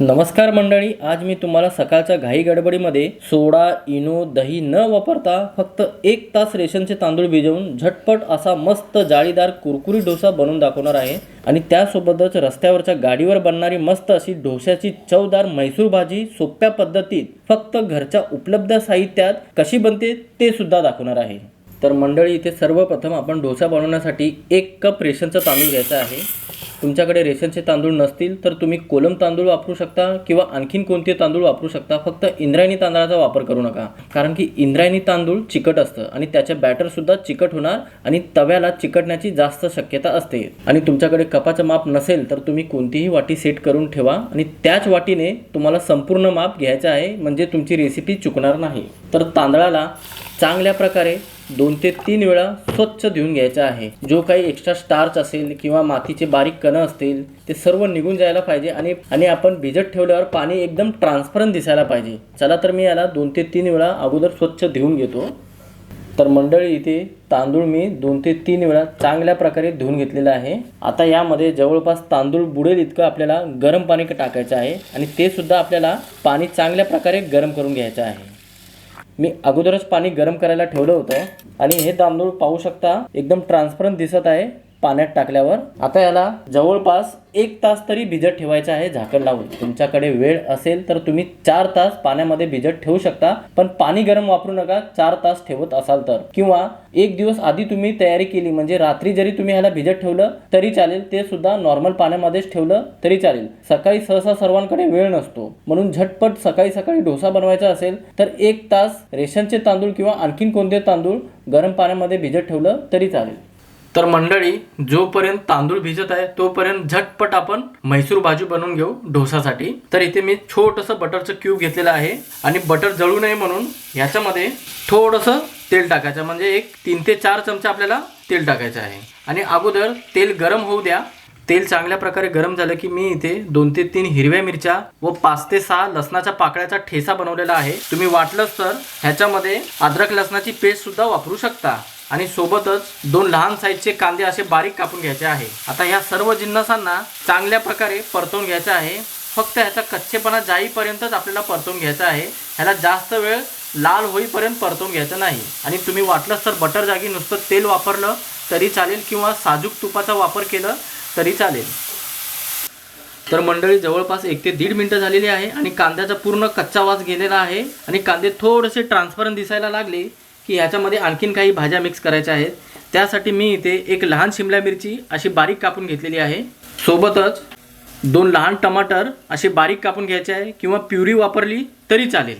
नमस्कार मंडळी आज मी तुम्हाला सकाळच्या घाई गडबडीमध्ये सोडा इनो दही न वापरता फक्त एक तास रेशनचे तांदूळ भिजवून झटपट असा मस्त जाळीदार कुरकुरी डोसा बनवून दाखवणार आहे. आणि त्यासोबतच रस्त्यावरच्या गाडीवर बनणारी मस्त अशी डोश्याची चवदार म्हैसूर भाजी सोप्या पद्धतीत फक्त घरच्या उपलब्ध साहित्यात कशी बनते ते सुद्धा दाखवणार आहे. तर मंडळी इथे सर्वप्रथम आपण डोसा बनवण्यासाठी एक कप रेशनचा तांदूळ घ्यायचा आहे. तुमच्याकडे रेशनचे तांदूळ नसतील तर तुम्ही कोलम तांदूळ वापरू शकता किंवा आणखीन कोणते तांदूळ वापरू शकता. फक्त इंद्रायणी तांदळाचा वापर करू नका. कारण की इंद्रायणी तांदूळ चिकट असतं आणि त्याचे बॅटरसुद्धा चिकट होणार आणि तव्याला चिकटण्याची जास्त शक्यता असते. आणि तुमच्याकडे कपाचं माप नसेल तर तुम्ही कोणतीही वाटी सेट करून ठेवा आणि त्याच वाटीने तुम्हाला संपूर्ण माप घ्यायचं आहे म्हणजे तुमची रेसिपी चुकणार नाही. तर तांदळाला चांगल्या प्रकारे दोन ते तीन वेळा स्वच्छ धुवून घ्यायचा आहे. जो काही एक्स्ट्रा स्टार्च असेल किंवा मातीचे बारीक कणं असतील ते सर्व निघून जायला पाहिजे आणि आणि आपण भिजत ठेवल्यावर पाणी एकदम ट्रान्सपरंट दिसायला पाहिजे. चला तर मी याला दोन ते तीन वेळा अगोदर स्वच्छ धुवून घेतो. तर मंडळी इथे तांदूळ मी दोन ते तीन वेळा चांगल्या प्रकारे धुवून घेतलेला आहे. आता यामध्ये जवळपास तांदूळ बुडेल इतकं आपल्याला गरम पाणी टाकायचं आहे आणि ते सुद्धा आपल्याला पाणी चांगल्या प्रकारे गरम करून घ्यायचं आहे. मी अगोदरच पाणी गरम करायला ठेवलं होतं आणि हे तांदूळ पाहू शकता एकदम ट्रान्सपरंट दिसत आहे. पाण्यात टाकल्यावर आता याला जवळपास एक तास तरी भिजत ठेवायचं आहे झाकण लावून. तुमच्याकडे वेळ असेल तर तुम्ही चार तास पाण्यामध्ये भिजत ठेवू शकता पण पाणी गरम वापरू नका चार तास ठेवत असाल तर. किंवा एक दिवस आधी तुम्ही तयारी केली म्हणजे रात्री जरी तुम्ही ह्याला भिजत ठेवलं तरी चालेल. ते सुद्धा नॉर्मल पाण्यामध्येच ठेवलं तरी चालेल. सकाळी सहसा सर्वांकडे वेळ नसतो. म्हणून झटपट सकाळी सकाळी डोसा बनवायचा असेल तर एक तास रेशनचे तांदूळ किंवा आणखीन कोणते तांदूळ गरम पाण्यामध्ये भिजत ठेवलं तरी चालेल. तर मंडळी जोपर्यंत तांदूळ भिजत आहे तोपर्यंत झटपट आपण म्हैसूर भाजी बनवून घेऊ डोसासाठी. तर इथे मी छोटंसं बटरचं क्यूब घेतलेलं आहे आणि बटर जळू नये म्हणून ह्याच्यामध्ये थोडंसं तेल टाकायचं म्हणजे एक तीन ते चार चमचे आपल्याला तेल टाकायचं आहे. आणि अगोदर तेल गरम होऊ द्या. तेल चांगल्या प्रकारे गरम झालं की मी इथे दोन ते तीन हिरव्या मिरच्या व पाच ते सहा लसणाच्या पाकळ्याचा ठेसा बनवलेला आहे. तुम्ही वाटलंच तर ह्याच्यामध्ये अद्रक लसणाची पेस्ट सुद्धा वापरू शकता. आणि सोबतच दोन लहान साईजचे कांदे असे बारीक कापून घ्यायचे आहे. आता ह्या सर्व जिन्नसांना चांगल्या प्रकारे परतवून घ्यायचं आहे. फक्त ह्याचा कच्चेपणा जाईपर्यंतच आपल्याला परतवून घ्यायचा आहे. ह्याला जास्त वेळ लाल होईपर्यंत परतवून घ्यायचं नाही. आणि तुम्ही वाटलंच तर बटर जागी नुसतं तेल वापरलं तरी चालेल किंवा साजूक तुपाचा वापर केलं तरी चालेल. तर मंडळी जवळपास एक ते दीड मिनटं झालेली आहे आणि कांद्याचा पूर्ण कच्चा वास गेलेला आहे आणि कांदे थोडेसे ट्रान्सपरंट दिसायला लागले. की ह्याच्यामध्ये आणखीन काही भाज्या मिक्स करायच्या आहेत. त्यासाठी मी इथे एक लहान शिमला मिरची अशी बारीक कापून घेतलेली आहे. सोबतच दोन लहान टमाटर असे बारीक कापून घ्यायचे आहे किंवा प्युरी वापरली तरी चालेल.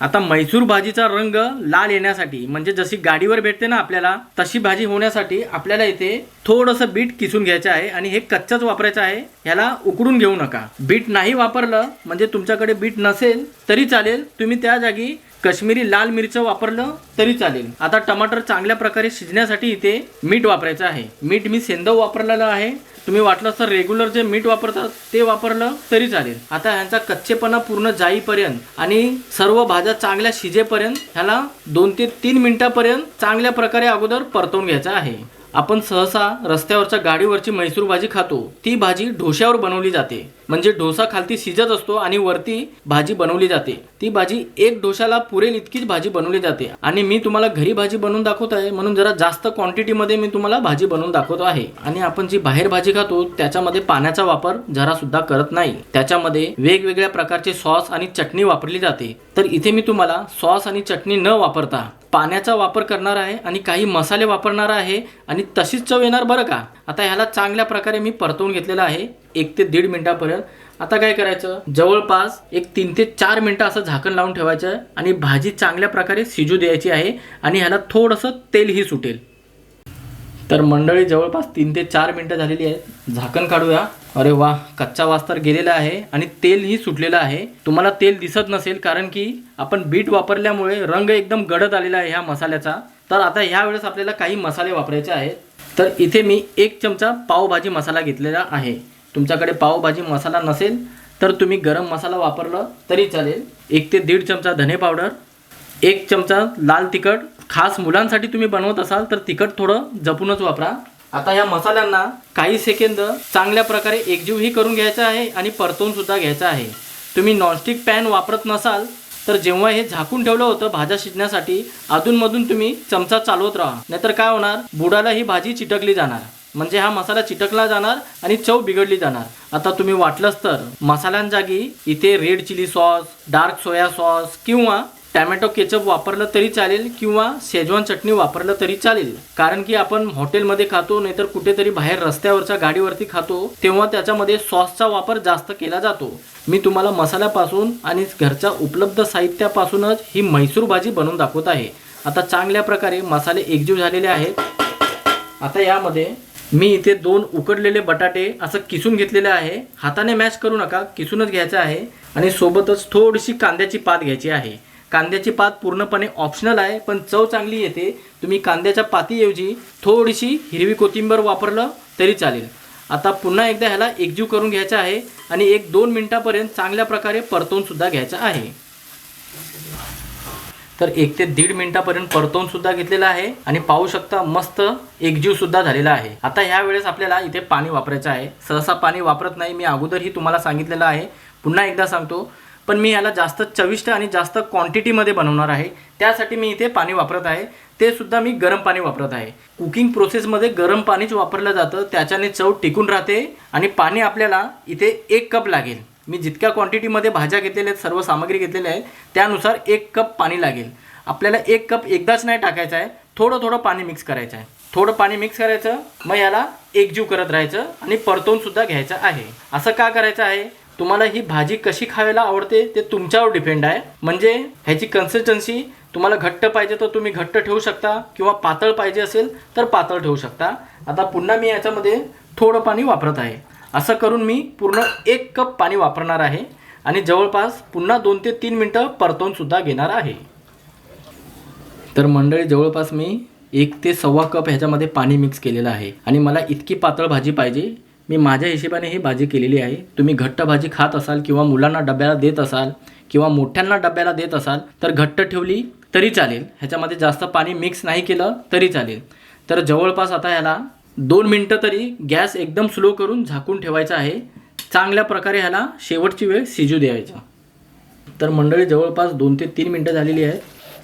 आता मैसूर भाजीचा रंग लाल येण्यासाठी म्हणजे जशी गाडीवर भेटते ना आपल्याला तशी भाजी होण्यासाठी आपल्याला इथे थोडंसं बीट किसून घ्यायचं आहे आणि हे कच्चंच वापरायचं आहे. ह्याला उकडून घेऊ नका. बीट नाही वापरलं म्हणजे तुमच्याकडे बीट नसेल तरी चालेल. तुम्ही त्या जागी कश्मीरी लाल मिरचं वापरलं तरी चालेल. आता टमाटर चांगल्या प्रकारे शिजण्यासाठी इथे मीठ वापरायचं आहे. मीठ मी सेंदव वापरलेलं आहे. तुम्ही वाटलं तर रेग्युलर जे मीठ वापरतात ते वापरलं तरी चालेल. आता ह्यांचा कच्चेपणा पूर्ण जाईपर्यंत आणि सर्व भाज्या चांगल्या शिजेपर्यंत ह्याला दोन ते तीन मिनिटापर्यंत चांगल्या प्रकारे अगोदर परतवून घ्यायचा आहे. आपण सहसा रस्त्यावरच्या गाडीवरची म्हैसूर भाजी खातो. ती भाजी ढोश्यावर बनवली जाते. म्हणजे डोसा खालती शिजत असतो आणि वरती भाजी बनवली जाते. ती भाजी एक ढोशाला पुरेल इतकीच भाजी बनवली जाते. आणि मी तुम्हाला घरी भाजी बनवून दाखवत आहे. म्हणून जरा जास्त क्वांटिटीमध्ये मी तुम्हाला भाजी बनवून दाखवतो आहे. आणि आपण जी बाहेर भाजी खातो त्याच्यामध्ये पाण्याचा वापर जरा सुद्धा करत नाही. त्याच्यामध्ये वेगवेगळ्या प्रकारचे सॉस आणि चटणी वापरली जाते. तर इथे मी तुम्हाला सॉस आणि चटणी न वापरता पाण्याचा वापर करणार आहे आणि काही मसाले वापरणार आहे आणि तशीच चव येणार बरं का? आता ह्याला चांगल्या प्रकारे मी परतवून घेतलेला आहे एक ते दीड मिनिटापर्यंत. आता काय करायचं? जवळपास एक तीन ते चार मिनटं असं झाकण लावून ठेवायचं आणि भाजी चांगल्या प्रकारे शिजू द्यायची आहे आणि ह्याला थोडंसं तेलही सुटेल. तर मंडळी जवळपास तीन ते चार मिनटं झालेली आहेत. झाकण काढूया. अरे वा कच्चा वास तर गेलेला आहे आणि तेलही सुटलेलं आहे. तुम्हाला तेल दिसत नसेल कारण की आपण बीट वापरल्यामुळे रंग एकदम गडद आलेला आहे ह्या मसाल्याचा. तर आता ह्या वेळेस आपल्याला काही मसाले वापरायचे आहेत. तर इथे मी एक चमचा पावभाजी मसाला घेतलेला आहे. तुमच्याकडे पावभाजी मसाला नसेल तर तुम्ही गरम मसाला वापरलं तरी चालेल. एक ते दीड चमचा धने पावडर. एक चमचा लाल तिखट. खास मुलांसाठी तुम्ही बनवत असाल तर तिखट थोडं जपूनच वापरा. आता या मसाल्यांना काही सेकंद चांगल्या प्रकारे एकजीवही करून घ्यायचा आहे आणि परतवून सुद्धा घ्यायचा आहे. तुम्ही नॉनस्टिक पॅन वापरत नसाल तर जेव्हा हे झाकून ठेवलं होतं भाज्या शिजण्यासाठी अधूनमधून तुम्ही चमचा चालवत राहा. नाहीतर काय होणार? बुडाला ही भाजी चिटकली जाणार. म्हणजे हा मसाला चिटकला जाणार आणि चव बिघडली जाणार. आता तुम्ही वाटलंच तर मसाल्यांजागी इथे red chilli sauce dark soya sauce किंवा टॅमॅटो केचप वापरलं तरी चालेल किंवा शेजवान चटणी वापरलं तरी चालेल. कारण की आपण हॉटेलमध्ये खातो नाहीतर कुठेतरी बाहेर रस्त्यावरच्या गाडीवरती खातो तेव्हा त्याच्यामध्ये सॉसचा वापर जास्त केला जातो. मी तुम्हाला मसाल्यापासून आणि घरच्या उपलब्ध साहित्यापासूनच ही म्हैसूर भाजी बनवून दाखवत आहे. आता चांगल्या प्रकारे मसाले एकजीव झालेले आहेत. आता यामध्ये मी इथे दोन उकडलेले बटाटे असं किसून घेतलेले आहे. हाताने मॅश करू नका किसूनच घ्यायचं आहे आणि सोबतच थोडीशी कांद्याची पात घ्यायची आहे. कांद्याची पात पूर्णपणे ऑप्शनल आहे पण चव चांगली येते. तुम्ही कांद्याच्या पातीऐवजी थोडीशी हिरवी कोथिंबर वापरलं तरी चालेल. आता पुन्हा एकदा ह्याला एकजीव करून घ्यायचं आहे आणि एक दोन मिनटापर्यंत चांगल्या प्रकारे परतवूनसुद्धा घ्यायचं आहे. तर एक ते दीड मिनिटापर्यंत परतवून सुद्धा घेतलेला आहे आणि पाहू शकता मस्त एकजीव सुद्धा झालेला आहे. आता ह्या वेळेस आपल्याला इथे पाणी वापरायचं आहे. सहसा पाणी वापरत नाही मी अगोदरही तुम्हाला सांगितलेलं आहे. पुन्हा एकदा सांगतो पण मी याला जास्त चविष्ट आणि जास्त क्वांटिटीमध्ये बनवणार आहे. त्यासाठी मी इथे पाणी वापरत आहे. ते सुद्धा मी गरम पाणी वापरत आहे. कुकिंग प्रोसेसमध्ये गरम पाणीच वापरलं जातं. त्याच्याने चव टिकून राहते आणि पाणी आपल्याला इथे एक कप लागेल. मी जितक्या क्वांटिटीमध्ये भाज्या घेतलेल्या आहेत सर्व सामग्री घेतलेल्या आहेत त्यानुसार एक कप पाणी लागेल. आपल्याला एक कप एकदाच नाही टाकायचं आहे. थोडं थोडं पाणी मिक्स करायचं आहे. थोडं पाणी मिक्स करायचं. मग याला एकजीव करत राहायचं आणि परतवून सुद्धा घ्यायचं आहे. असं का करायचं आहे? तुम्हाला ही भाजी कशी खायला आवडते ते तुमच्यावर डिपेंड आहे. म्हणजे ह्याची कन्सिस्टन्सी तुम्हाला घट्ट पाहिजे तर तुम्ही घट्ट ठेवू शकता किंवा पातळ पाहिजे असेल तर पातळ ठेवू शकता. आता पुन्हा मी याच्यामध्ये थोडं पाणी वापरत आहे. असं करून मी पूर्ण एक कप पाणी वापरणार आहे आणि जवळपास पुन्हा दोन ते तीन मिनटं परतवून सुद्धा घेणार आहे. तर मंडळी जवळपास मी एक ते सव्वा कप ह्याच्यामध्ये पाणी मिक्स केलेलं आहे आणि मला इतकी पातळ भाजी पाहिजे मी माझ्या हिशोबाने ही भाजी केलेली आहे. तुम्ही घट्ट भाजी खात असाल किंवा मुलांना डब्याला देत असाल किंवा मोठ्यांना डब्याला देत असाल तर घट्ट ठेवली तरी चालेल. ह्याच्यामध्ये जास्त पाणी मिक्स नाही केलं तरी चालेल. तर जवळपास आता ह्याला दोन मिनटं तरी गॅस एकदम स्लो करून झाकून ठेवायचा आहे. चांगल्या प्रकारे ह्याला शेवटची वेळ शिजू द्यायचा. तर मंडळी जवळपास दोन ते तीन मिनटं झालेली आहेत.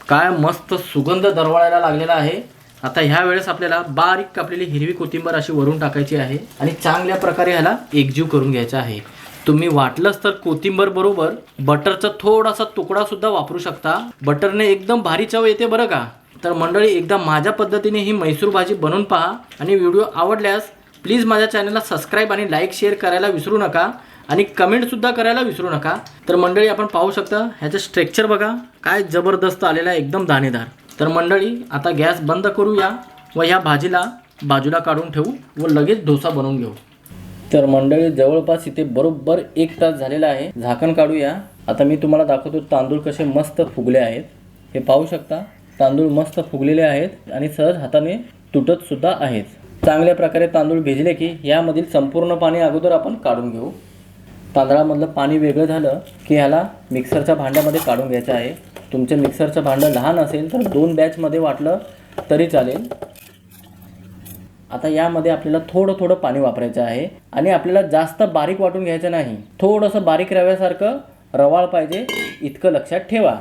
काय मस्त सुगंध दरवळायला लागलेला आहे. आता ह्या वेळेस आपल्याला बारीक कापलेली हिरवी कोथिंबर अशी वरून टाकायची आहे आणि चांगल्या प्रकारे ह्याला एकजीव करून घ्यायचा आहे. तुम्ही वाटलंच तर कोथिंबर बरोबर बटरचा थोडासा तुकडा सुद्धा वापरू शकता. बटरने एकदम भारी चव येते बरं का? तर मंडळी एकदा माझ्या पद्धतीने ही मैसूर भाजी बनवून पहा आणि व्हिडिओ आवडल्यास प्लीज माझ्या चॅनलला सबस्क्राईब आणि लाईक शेअर करायला विसरू नका आणि कमेंटसुद्धा करायला विसरू नका. तर मंडळी आपण पाहू शकता ह्याचं स्ट्रेक्चर बघा. काय जबरदस्त आलेला आहे एकदम दाणेदार. तर मंडळी आता गॅस बंद करूया व ह्या भाजीला बाजूला काढून ठेवू व लगेच डोसा बनवून घेऊ. तर मंडळी जवळपास इथे बरोबर एक तास झालेला आहे. झाकण काढूया. आता मी तुम्हाला दाखवतो तांदूळ कसे मस्त फुगले आहेत. हे पाहू शकता तांदूळ मस्त फुगलेले आहेत आणि सहज हाताने तुटत सुद्धा आहेत. चांगल्या प्रकारे तांदूळ भिजले की यामधील संपूर्ण पाणी अगोदर आपण काढून घेऊ. तांदळामधलं पाणी वेगळं झालं की ह्याला मिक्सरच्या भांड्यामध्ये काढून घ्यायचं आहे. तुमचं मिक्सरचं भांडं लहान असेल तर दोन बॅचमध्ये वाटलं तरी चालेल. आता यामध्ये आपल्याला थोडं थोडं पाणी वापरायचं आहे. आणि आपल्याला जास्त बारीक वाटून घ्यायचं नाही. थोडंसं बारीक रव्यासारखं रवाळ पाहिजे इतकं लक्षात ठेवा.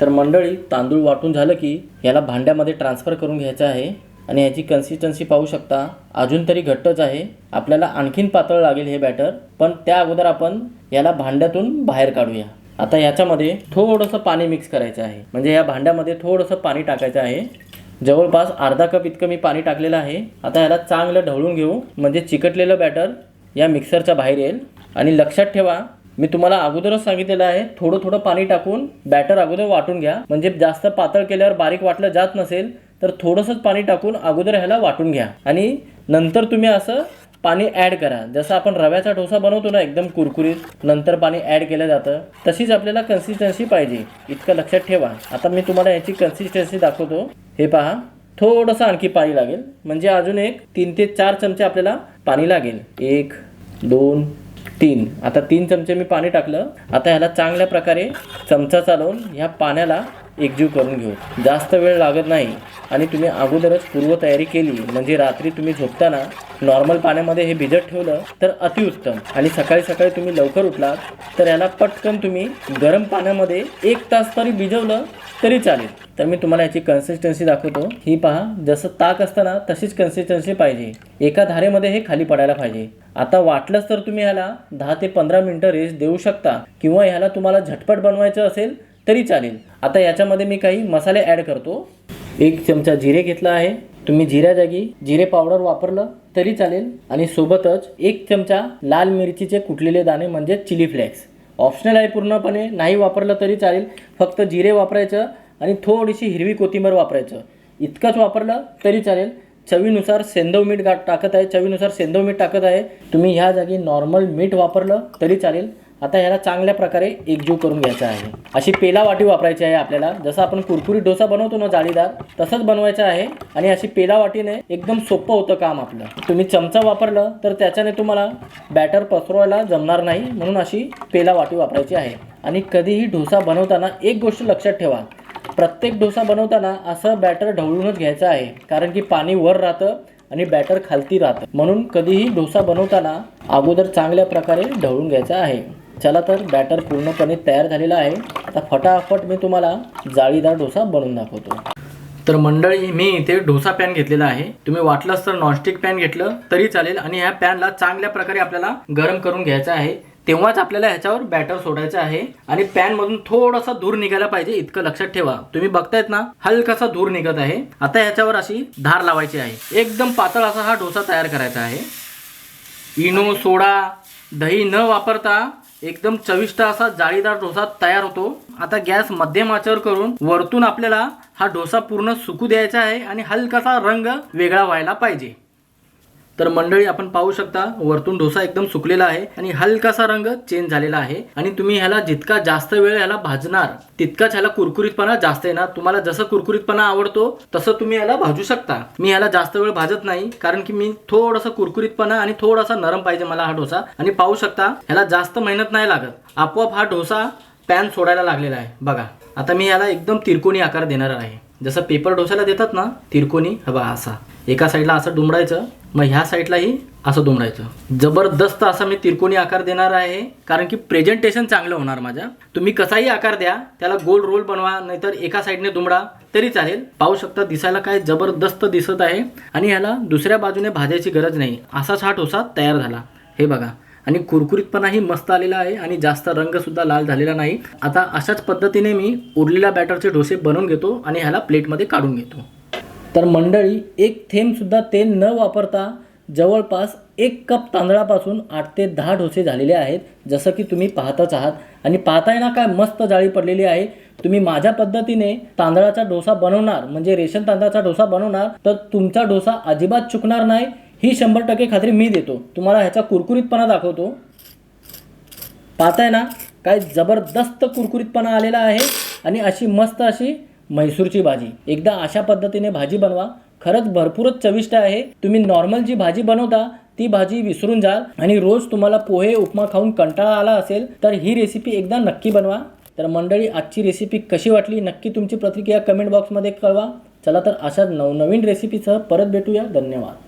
तर मंडळी तांदूळ वाटून झालं की याला भांड्यामध्ये ट्रान्सफर करून घ्यायचं आहे. आणि याची कन्सिस्टन्सी पाहू शकता. अजून तरी घट्टच आहे. आपल्याला आणखीन पातळ लागेल हे बॅटर पण त्या अगोदर आपण याला भांड्यातून बाहेर काढूया. आता याच्यामध्ये थोडंसं पाणी मिक्स करायचं आहे. म्हणजे या भांड्यामध्ये थोडंसं पाणी टाकायचं आहे. जवळपास अर्धा कप इतकं मी पाणी टाकलेलं आहे. आता याला चांगलं ढवळून घेऊ. म्हणजे चिकटलेलं बॅटर या मिक्सरच्या बाहेर येईल. आणि लक्षात ठेवा मी तुम्हाला अगोदरच सांगितलेलं आहे थोडं थोडं पाणी टाकून बॅटर अगोदर वाटून घ्या. म्हणजे जास्त पातळ केल्यावर बारीक वाटलं जात नसेल तर थोडंसंच पाणी टाकून अगोदर ह्याला वाटून घ्या. आणि नंतर तुम्ही असं पाणी ॲड करा. जसं आपण रव्याचा डोसा बनवतो ना एकदम कुरकुरीत नंतर पाणी ॲड केलं जातं तशीच आपल्याला कन्सिस्टन्सी पाहिजे. इतकं लक्षात ठेवा. आता मी तुम्हाला याची कन्सिस्टन्सी दाखवतो. हे पहा. थोडंसं आणखी पाणी लागेल. म्हणजे अजून एक तीन ते चार चमचे आपल्याला पाणी लागेल. एक दोन तीन. आता तीन चमचे मी पाणी टाकलं. आता ह्याला चांगल्या प्रकारे चमचा चालवून ह्या पाण्याला एकजीव करून घेऊ. जास्त वेळ लागत नाही. आणि तुम्ही अगोदरच पूर्वतयारी केली म्हणजे रात्री तुम्ही झोपताना नॉर्मल पाण्यामध्ये हे भिजत ठेवलं तर अतिउत्तम. आणि सकाळी सकाळी तुम्ही लवकर उठलात तर याला पटकन तुम्ही गरम पाण्यामध्ये एक तास तरी भिजवलं तरी चालेल. तर मी तुम्हाला याची कन्सिस्टन्सी दाखवतो. ही पहा जसं ताक असताना तशीच कन्सिस्टन्सी पाहिजे. एका धारेमध्ये हे खाली पडायला पाहिजे. आता वाटलंच तर तुम्ही ह्याला दहा ते पंधरा मिनटं रेस्ट देऊ शकता किंवा ह्याला तुम्हाला झटपट बनवायचं असेल तरी चालेल. आता याच्यामध्ये मी काही मसाले ॲड करतो. एक चमचा जिरे घेतला आहे. तुम्ही जिऱ्या जागी जिरे पावडर वापरलं तरी चालेल आणि सोबतच एक चमचा लाल मिरचीचे कुटलेले दाणे म्हणजे चिली फ्लेक्स. ऑप्शनल आहे पूर्णपणे नाही वापरलं तरी चालेल. फक्त जिरे वापरायचं आणि थोडीशी हिरवी कोथिंबीर वापरायचं. इतकंच वापरलं तरी चालेल. चवीनुसार सेंदव मीठ गा टाकत आहे. चवीनुसार सेंदव मीठ टाकत आहे. तुम्ही ह्या जागी नॉर्मल मीठ वापरलं तरी चालेल. आता ह्याला चांगल्या प्रकारे एकजीव करून घ्यायचा आहे. अशी पेला वाटी वापरायची आहे आपल्याला. जसं आपण कुरकुरीत डोसा बनवतो ना जाळीदार तसंच बनवायचं आहे. आणि अशी पेला वाटीने एकदम सोपं होतं काम आपलं. तुम्ही चमचा वापरलं तर त्याच्याने तुम्हाला बॅटर पसरवायला जमणार नाही म्हणून अशी पेला वाटी वापरायची आहे. आणि कधीही डोसा बनवताना एक गोष्ट लक्षात ठेवा. प्रत्येक डोसा बनवताना असं बॅटर ढवळूनच घ्यायचं आहे. कारण की पाणी वर राहतं आणि बॅटर खालती राहतं. म्हणून कधीही डोसा बनवताना अगोदर चांगल्या प्रकारे ढवळून घ्यायचा आहे. चला तर बॅटर पूर्णपणे तयार झालेला आहे. आता फटाफट मी तुम्हाला जाळीदार डोसा बनवून दाखवतो. तर मंडळी मी इथे डोसा पॅन घेतलेला आहे. तुम्ही वाटलंच तर नॉनस्टिक पॅन घेतलं तरी चालेल. आणि ह्या पॅनला चांगल्या प्रकारे आपल्याला गरम करून घ्यायचं आहे. तेव्हाच आपल्याला ह्याच्यावर बॅटर सोडायचं आहे. आणि पॅनमधून थोडासा धूर निघायला पाहिजे इतकं लक्षात ठेवा. तुम्ही बघतायत ना हलकासा धूर निघत आहे. आता ह्याच्यावर अशी धार लावायची आहे. एकदम पातळ असा हा डोसा तयार करायचा आहे. इनो सोडा दही न वापरता एकदम चविष्ट असा जाळीदार डोसा तयार होतो. आता गॅस मध्यम आचर करून वरतून आपल्याला हा डोसा पूर्ण सुकू द्यायचा आहे आणि हलकासा रंग वेगळा व्हायला पाहिजे. तर मंडळी आपण पाहू शकता वरतून डोसा एकदम सुकलेला आहे आणि हलकासा रंग चेंज झालेला आहे. आणि तुम्ही ह्याला जितका जास्त वेळ ह्याला भाजणार तितकाच ह्याला कुरकुरीतपणा जास्त येणार. तुम्हाला जसं कुरकुरीतपणा आवडतो तसं तुम्ही याला भाजू शकता. मी ह्याला जास्त वेळ भाजत नाही कारण की मी थोडासा कुरकुरीतपणा आणि थोडासा नरम पाहिजे मला हा डोसा. आणि पाहू शकता ह्याला जास्त मेहनत नाही लागत. आपोआप हा डोसा पॅन सोडायला लागलेला आहे. बघा आता मी याला एकदम तिरकोणी आकार देणार आहे. जसं पेपर डोसाला देतात ना तिरकोणी हवा असा. एका साईडला असं डुमडायचं मग ह्या साईडलाही असं दुमडायचं जबरदस्त असा मी तिरकोणी आकार देणार आहे कारण की प्रेझेंटेशन चांगलं होणार माझ्या. तुम्ही कसाही आकार द्या त्याला गोल रोल बनवा नाहीतर एका साईडने दुमडा तरी चालेल. पाहू शकता दिसायला काय जबरदस्त दिसत आहे. आणि ह्याला दुसऱ्या बाजूने भाजायची गरज नाही. असाच हा डोसा तयार झाला. हे बघा. आणि कुरकुरीतपणाही मस्त आलेला आहे आणि जास्त रंगसुद्धा लाल झालेला नाही. आता अशाच पद्धतीने मी उरलेल्या बॅटरचे डोसे बनवून घेतो आणि ह्याला प्लेटमध्ये काढून घेतो. तर मंडळी एक थेंबसुद्धा तेल न वापरता जवळपास एक कप तांदळापासून आठ ते दहा डोसे झालेले आहेत जसं की तुम्ही पाहतच आहात. आणि पाहताय ना काय मस्त जाळी पडलेली आहे. तुम्ही माझ्या पद्धतीने तांदळाचा डोसा बनवणार म्हणजे रेशन तांदळाचा डोसा बनवणार तर तुमचा डोसा अजिबात चुकणार नाही. ही शंभर टक्के खात्री मी देतो. तुम्हाला ह्याचा कुरकुरीतपणा दाखवतो. पाहताय ना काय जबरदस्त कुरकुरीतपणा आलेला आहे. आणि अशी मस्त अशी म्हैसूरची भाजी. एकदा अशा पद्धतीने भाजी बनवा. खरंच भरपूरच चविष्ट आहे. तुम्ही नॉर्मल जी भाजी बनवता ती भाजी विसरून जाल आणि रोज तुम्हाला पोहे उपमा खाऊन कंटाळा आला असेल तर ही रेसिपी एकदा नक्की बनवा. तर मंडळी आजची रेसिपी कशी वाटली? नक्की तुमची प्रतिक्रिया कमेंट बॉक्समध्ये कळवा. चला तर अशाच नवनवीन रेसिपीसह परत भेटूया. धन्यवाद.